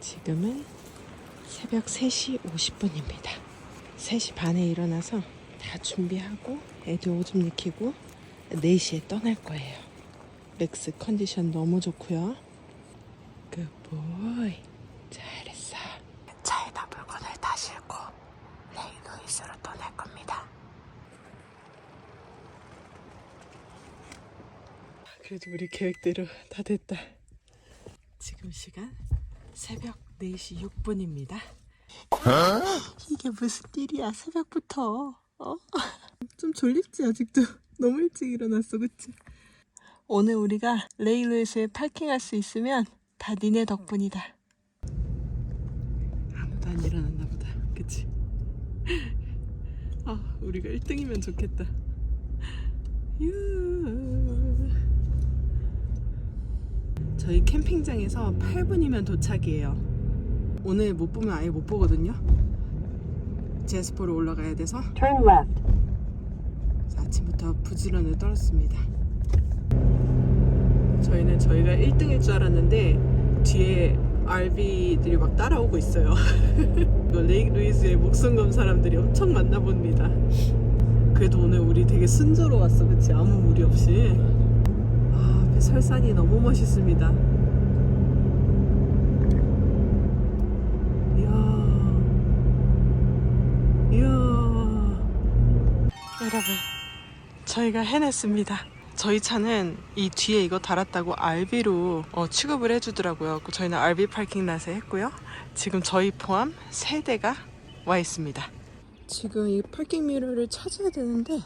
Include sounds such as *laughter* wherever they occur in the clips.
지금은 새벽 3시 50분입니다. 3시 반에 일어나서 다 준비하고 애들 오줌 익히고 4시에 떠날 거예요. 맥스 컨디션 너무 좋고요. 굿보이. 잘했어. 차에다 물건을 다 싣고 레이노이스로 떠날 겁니다. 그래도 우리 계획대로 다 됐다. 지금 시간 새벽 4시 6분입니다. 이게 무슨 일이야 새벽부터 어? *laughs* 좀 졸립지 아직도 *laughs* 너무 일찍 일어났어 그치? 오늘 우리가 레일로에서에 파킹할 수 있으면 다 니네 덕분이다 아무도 안 일어났나 보다 그치? *laughs* 아 우리가 1등이면 좋겠다 유 저희 캠핑장에서 8분이면 도착이에요 오늘 못 보면 아예 못 보거든요. 제스포로 올라가야 돼서 Turn left. 그래서 아침부터 부지런히 떨었습니다. 저희는 저희가 1등일 줄 알았는데 뒤에 RV들이 막 따라오고 있어요. *laughs* 레이크 루이즈의 목숨건 사람들이 엄청 많나 봅니다. 그래도 오늘 우리 되게 순조로웠어, 그치? 아무 무리 없이. 설산이 너무 멋있습니다. 여러분, 저희가 해냈습니다. 저희 차는 이 뒤에 이거 달았다고 RV로 어, 취급을 해주더라고요. 그 저희는 RV 파킹 랏에 했고요. 지금 저희 포함 세 대가 와 있습니다. 지금 이 파킹 미러를 찾아야 되는데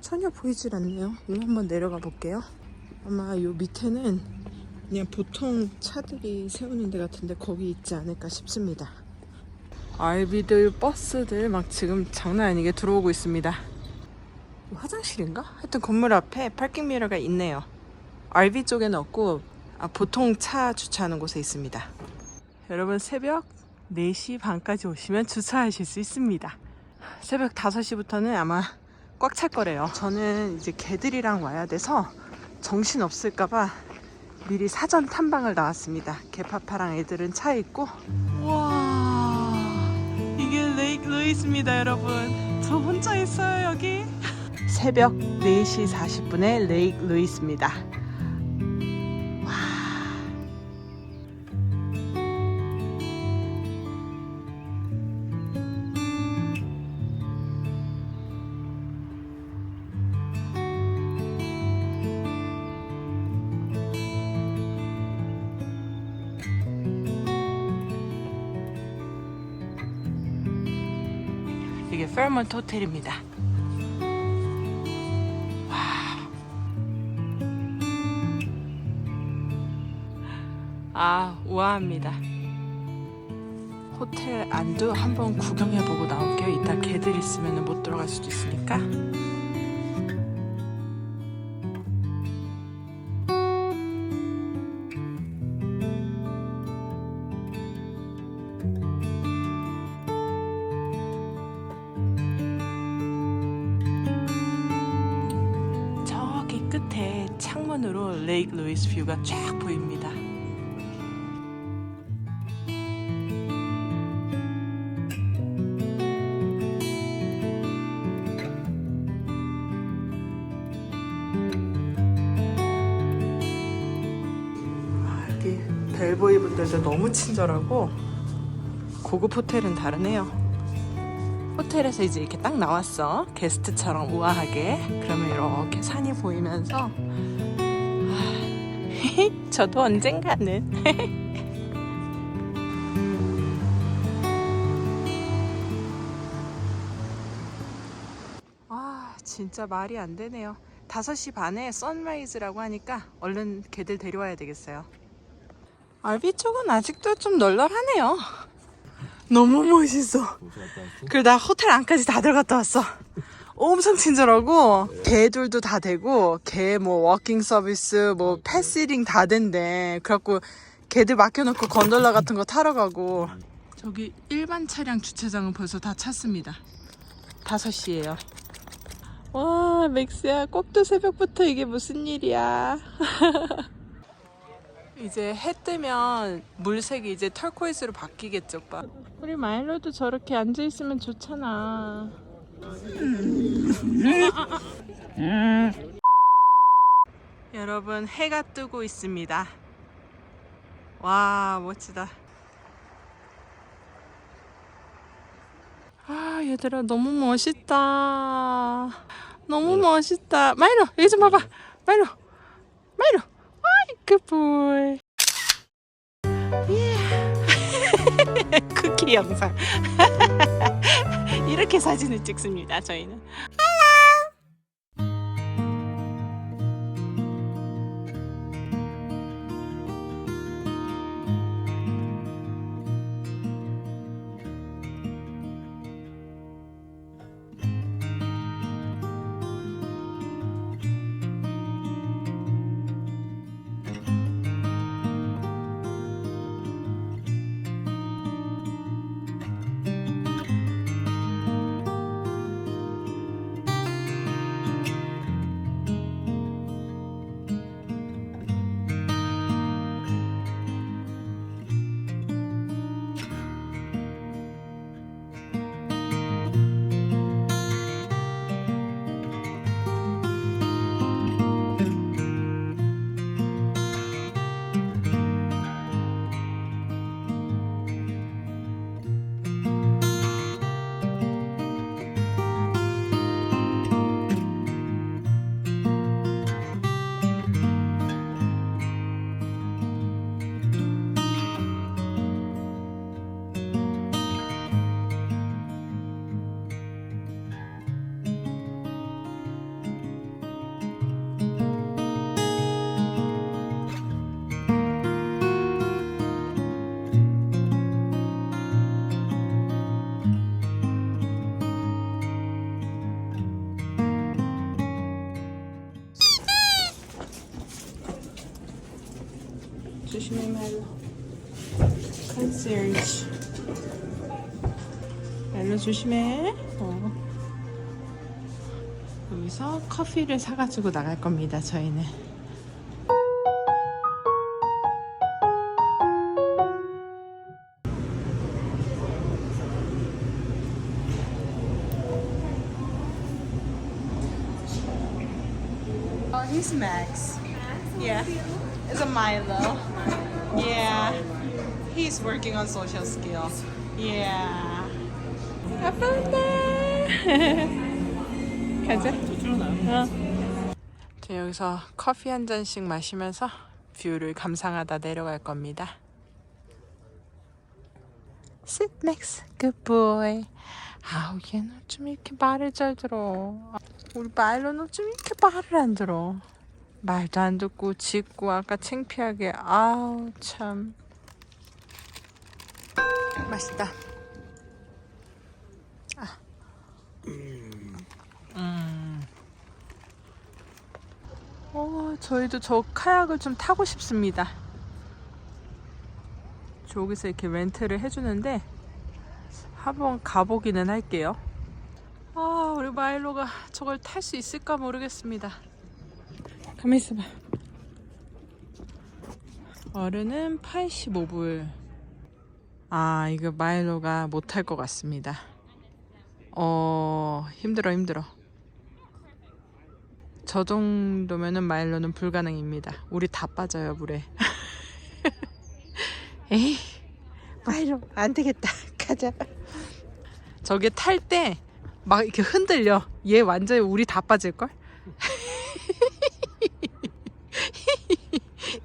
전혀 보이질 않네요. 이거 한번 내려가 볼게요. 아마 요 밑에는 그냥 보통 차들이 세우는 데 같은데 거기 있지 않을까 싶습니다. RV들, 버스들 막 지금 장난 아니게 들어오고 있습니다. 화장실인가? 하여튼 건물 앞에 파킹 미러가 있네요. RV 쪽에는 없고 아, 보통 차 주차하는 곳에 있습니다. 여러분 새벽 4시 반까지 오시면 주차하실 수 있습니다. 새벽 5시부터는 아마 꽉 찰 거래요. 저는 이제 개들이랑 와야 돼서 정신 없을까봐 미리 사전 탐방을 나왔습니다. 개파파랑 애들은 차에 있고. 와, 이게 레이크 루이스입니다, 여러분. 저 혼자 있어요, 여기. 새벽 4시 40분에 레이크 루이스입니다. 페어먼트 호텔입니다. 아, 우아합니다. 호텔 안도 한번 구경해보고 나올게요. 이따 개들 있으면 못 들어갈 수도 있으니까. 뷰가 쫙 보입니다. 아, 여기 벨보이 분들도 너무 친절하고 고급 호텔은 다르네요. 호텔에서 이제 이렇게 딱 나왔어. 게스트처럼 우아하게. 그러면 이렇게 산이 보이면서 아, *laughs* 저도 언젠가는 *laughs* 아 진짜 말이 안 되네요. 5시 반에 선라이즈라고 하니까 얼른 걔들 데려와야 되겠어요. RV 쪽은 아직도 좀 널널하네요. *laughs* 너무 멋있어. 그리고 나 호텔 안까지 다 들어갔다 왔어. 엄청 친절하고 개들도 다 되고 개 뭐 워킹 서비스 뭐 패시링 다 된대. 그래갖고 개들 맡겨놓고 건돌라 같은 거 타러 가고 저기 일반 차량 주차장은 벌써 다 찼습니다. 5시예요. 와 맥스야 꼭두 새벽부터 이게 무슨 일이야. *laughs* 이제 해 뜨면 물색이 이제 털코이스로 바뀌겠죠, 오빠. 우리 마일로도 저렇게 앉아 있으면 좋잖아. 여러분 해가 뜨고 있습니다. 와 멋지다. 아 얘들아 너무 멋있다. 너무 멋있다. 마이로 여기 좀 봐봐. 마이로 마이로. 아이 굿보이. 예. *laughs* 쿠키 영상. *laughs* 이렇게 사진을 찍습니다. 저희는. 말로 컨시어지 말로 조심해 어. 여기서 커피를 사가지고 나갈 겁니다 저희는 Oh, he's Max. Yeah. It's a Milo. Yeah. He's working on social skills. Yeah. 아빠다. *laughs* 가자. 어. 저 여기서 커피 한 잔씩 마시면서 뷰를 감상하다 내려갈 겁니다. Sit Max, good boy. 아우 얘는 좀 이렇게 말을 잘 들어. 우리 마일로는 좀 이렇게 말을 안 들어. 말도 안 듣고 짖고 아까 창피하게 아우 참 맛있다. 아. 음. 어, 저희도 저 카약을 좀 타고 싶습니다. 저기서 이렇게 렌트를 해주는데 한번 가보기는 할게요. 아, 우리 마일로가 저걸 탈 수 있을까 모르겠습니다. 가만 있어봐. 어른은 85불. 아, 이거 마일로가 못탈것 같습니다. 어, 힘들어, 힘들어. 저 정도면은 마일로는 불가능입니다. 우리 다 빠져요, 물에. *laughs* 에이, 마일로, 안 되겠다. *laughs* 가자. 저게 탈 때 막 이렇게 흔들려. 얘 완전히 우리 다 빠질걸? *laughs*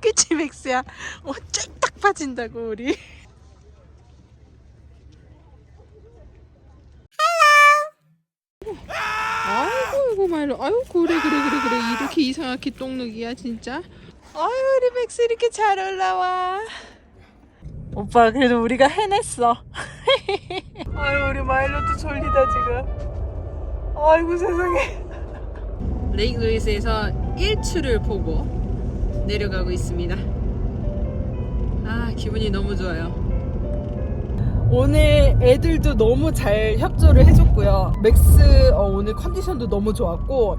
그치 맥스야? 어 쫙딱 빠진다고 우리. 아이고 이거 말로. 아이고 그래 그래 그래 그래. 이렇게 이상하게 똥누기야 진짜? 아유 우리 맥스 이렇게 잘 올라와. 오빠 그래도 우리가 해냈어. *laughs* 아유 우리 마일로도 졸리다 지금. 아이고 세상에. 레이크 루이스에서 일출을 보고 내려가고 있습니다. 아, 기분이 너무 좋아요. 오늘 애들도 너무 잘 협조를 해줬고요. 맥스 어, 오늘 컨디션도 너무 좋았고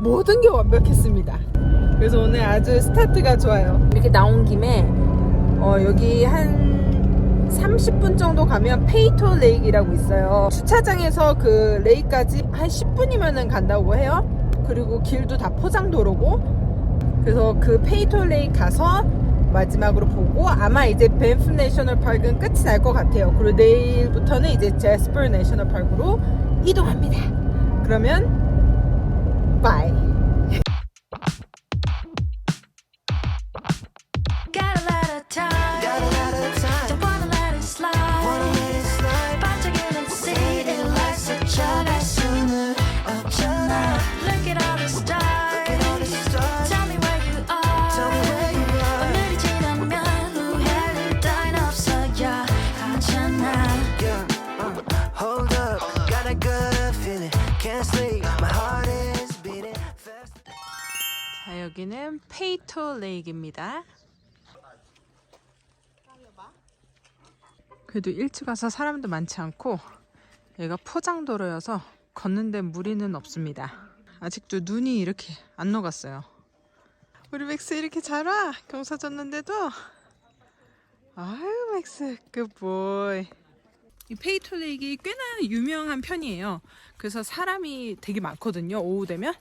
모든 게 완벽했습니다. 그래서 오늘 아주 스타트가 좋아요. 이렇게 나온 김에 어, 여기 한 30분 정도 가면 페이토 레이크라고 있어요. 주차장에서 그 레이크까지 한 10분이면 간다고 해요. 그리고 길도 다 포장도로고 그래서 그 페이토 레이크 가서 마지막으로 보고 아마 이제 벤프 내셔널 파크는 끝이 날 것 같아요. 그리고 내일부터는 이제 제스퍼 내셔널 파크로 이동합니다. 그러면 바이. 여기는 페이토 레이크입니다. 그래도 일찍 와서 사람도 많지 않고 여기가 포장도로여서 걷는데 무리는 없습니다. 아직도 눈이 이렇게 안 녹았어요. 우리 맥스 이렇게 잘 와? 경사 졌는데도 아유 맥스 굿보이 이 페이토 레이크 꽤나 유명한 편이에요. 그래서 사람이 되게 많거든요. 오후 되면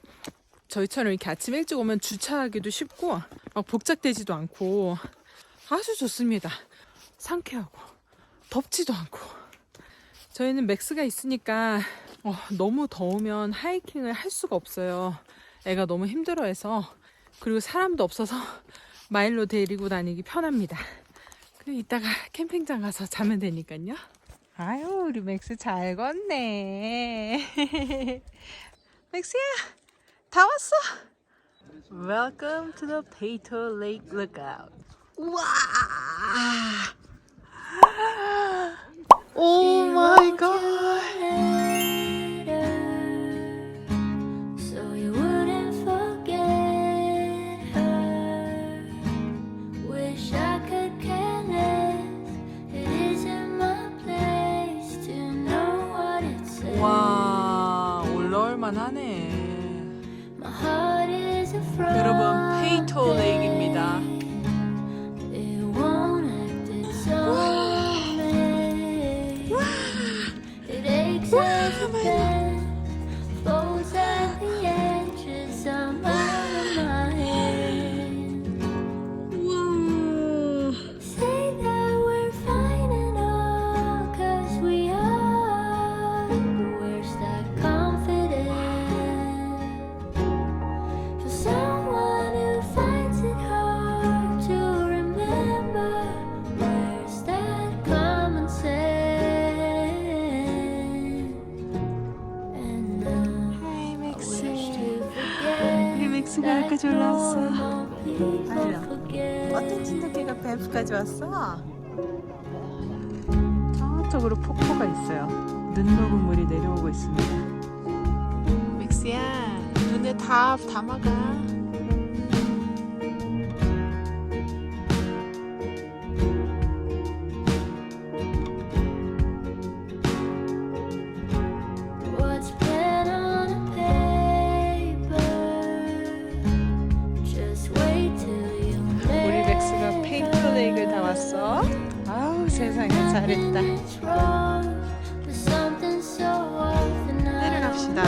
저희처럼 이렇게 아침 일찍 오면 주차하기도 쉽고 막 복잡되지도 않고 아주 좋습니다. 상쾌하고 덥지도 않고 저희는 맥스가 있으니까 어, 너무 더우면 하이킹을 할 수가 없어요. 애가 너무 힘들어해서 그리고 사람도 없어서 마일로 데리고 다니기 편합니다. 그 이따가 캠핑장 가서 자면 되니까요. 아유 우리 맥스 잘 걷네. *laughs* 맥스야. 다 왔어. Welcome to the Peyto Lake Lookout. 우와. Oh my god. So 여기까지 올라왔어. normal people 알려. forget. 어떤 진돗개가 뱀프까지 왔어? 저쪽으로 폭포가 있어요. 눈 녹은 물이 내려오고 있습니다. 맥스야, 눈에 다 담아가. 세상에 잘했다. 내려갑시다.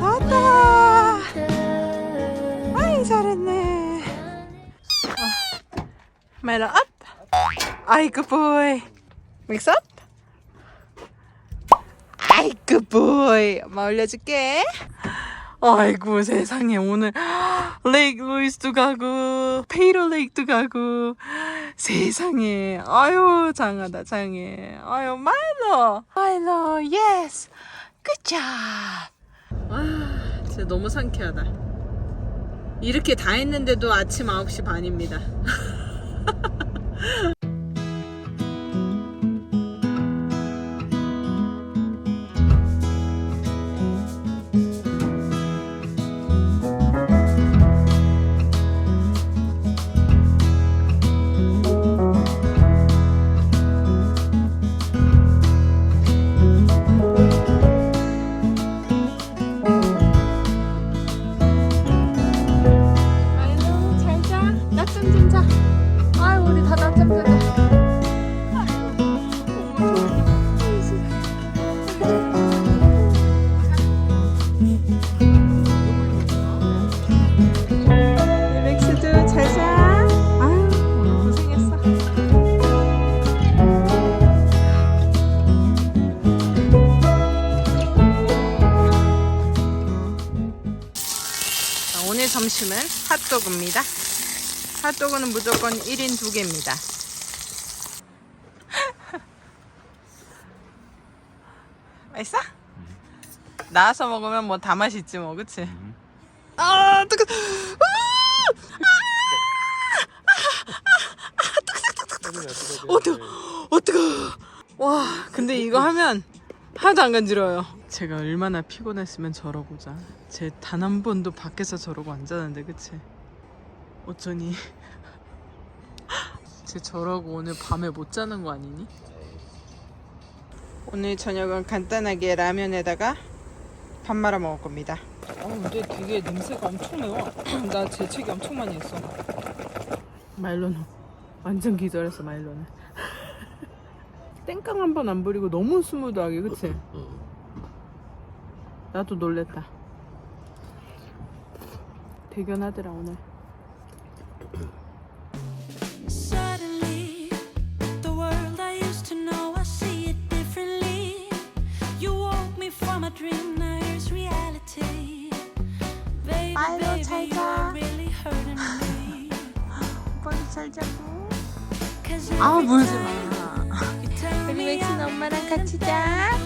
다 왔다. 아이 업. 아이고 보이. 맥 스 업. 아이고 보이. 엄마 올려줄게. 아이고 세상에. 오늘 레이크 루이스도 가고 페이로 레이크도 가고. 세상에. 아유 장하다 장해. 아유 마일로 마일로 예스 굿잡 아 진짜 너무 상쾌하다. 이렇게 다 했는데도 아침 9시 반입니다 *laughs* 핫도그입니다. 핫도그는 무조건 1인 2개입니다. *laughs* 맛있어? 나와서 먹으면 뭐 다 맛있지 뭐 그치? 아 뜨거 어떡 어떡 와 근데 이거 하면 하나도 안 간지러워요 제가 얼마나 피곤했으면 저러고자 제 단 한 번도 밖에서 저러고 안 자는데 그치 어쩌니? 쟤 저러고 오늘 밤에 못 자는 거 아니니? 오늘 저녁은 간단하게 라면에다가 밥 말아 먹을 겁니다. 어 근데 되게 냄새가 엄청 매워 *clears throat* 나 재채기 엄청 많이 했어. 마일로는 완전 기절했어 마일로는 *laughs* 땡깡 한 번 안 부리고 너무 스무드하게 그치? 나도 놀랬다. 대견하더라 오늘 Suddenly, the world I used to know, I see it differently. You woke me from a dream, now here's reality. Baby, baby, you're really hurting me. 오빠도 잘 자고 'Cause 아 every 물지 time 마 you tell 우리 me 맥신 I'm 엄마랑 같이 자